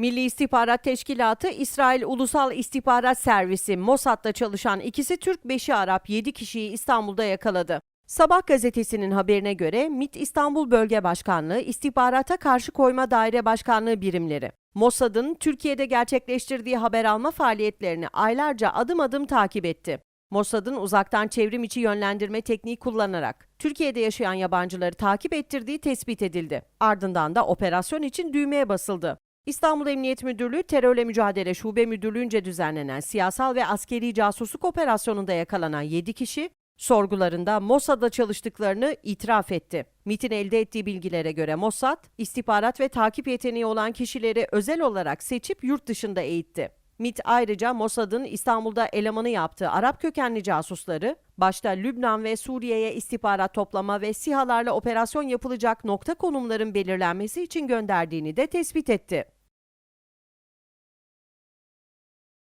Milli İstihbarat Teşkilatı, İsrail Ulusal İstihbarat Servisi Mossad'da çalışan ikisi Türk, beşi Arap 7 kişiyi İstanbul'da yakaladı. Sabah gazetesinin haberine göre MİT İstanbul Bölge Başkanlığı, İstihbarata Karşı Koyma Daire Başkanlığı birimleri, Mossad'ın Türkiye'de gerçekleştirdiği haber alma faaliyetlerini aylarca adım adım takip etti. Mossad'ın uzaktan çevrim içi yönlendirme tekniği kullanarak Türkiye'de yaşayan yabancıları takip ettirdiği tespit edildi. Ardından da operasyon için düğmeye basıldı. İstanbul Emniyet Müdürlüğü Terörle Mücadele Şube Müdürlüğü'nce düzenlenen siyasal ve askeri casusluk operasyonunda yakalanan 7 kişi sorgularında Mossad'da çalıştıklarını itiraf etti. MIT'in elde ettiği bilgilere göre Mossad, istihbarat ve takip yeteneği olan kişileri özel olarak seçip yurt dışında eğitti. MIT ayrıca Mossad'ın İstanbul'da elemanı yaptığı Arap kökenli casusları, başta Lübnan ve Suriye'ye istihbarat toplama ve SİHA'larla operasyon yapılacak nokta konumların belirlenmesi için gönderdiğini de tespit etti.